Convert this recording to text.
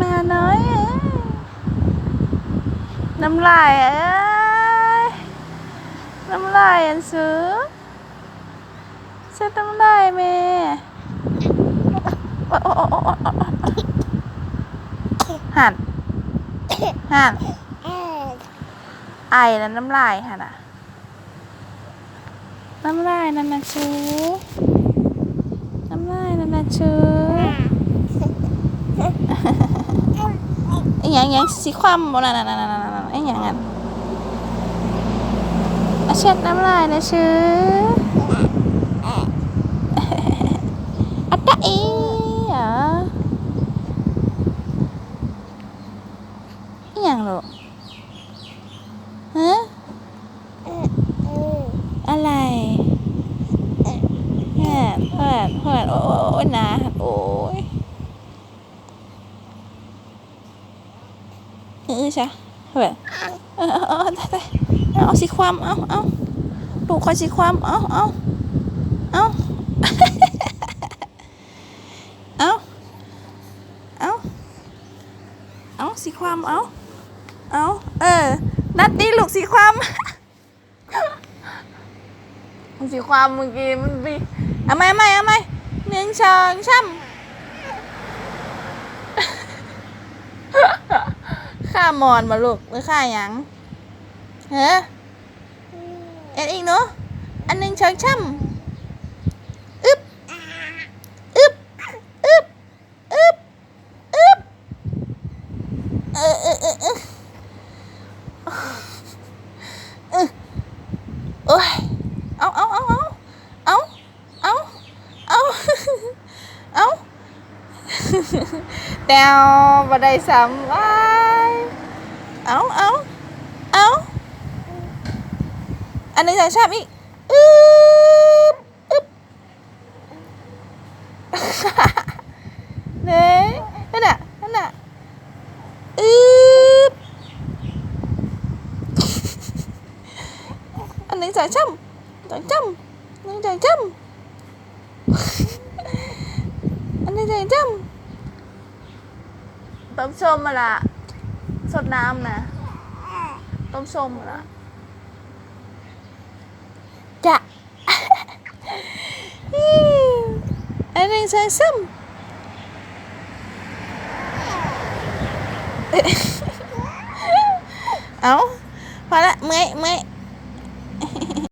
มาน้อยน้ำลายเอ้ยน้ำลายอันซื้อเช็ดน้ำลายแม่โอ๊ะโอ๊ะโอ๊ะโอ๊ะโอ๊ะโอ๊ะหันหันไอแล้วน้ำลายหันอะน้ำลายนั่นนะชูน้ำลายนั่นนะชูไอ้ยังยังสีคว่ำบนนั่นนั่นนั่นนั่นนั่นไอ้ยังงั้นเอาเช็ดน้ำลายนะชูอัตตะอีเหรอไอ้หยังลูกฮะอะไรแผ่นแผ่นแผ่นโอ้โอ้ยนะโอ้ย เออใช่แผ่นเออเออเออได้ได้เอาสิความเอาเอาลูกคอยสิความเอาเอาเอาเอาเอาเอาสิความเอาเอาเออนัดดีลูกสิความสีความเมื่อกี้มันบีเอาไหมเอาไหมเอาไหมหนึ่งสองสามามอนมาลูกหรือข้าหยังเฮ้เอ็ดอีกเนาะอันหนึ่งสองสามอึบอึบอึบอึบอึบเออเออเออเออเออโอ้ยเอาเอาเอาเอาเอาเอาเอาเอาแตวบัได้สามไว้เอาเอาเอา อันหนึงใส่ชามอีกอึ๊บอึ๊บเน่นั่นน่ะนั่นน่ะอึ๊บอันหนึงใส่ช่ำจังจำหนึ่งจังจำอันหนี้จังจำต้มส้มมาละสดน้ำนะต้มส้มมาละ จะอันนี้ใส่ซ้ำเ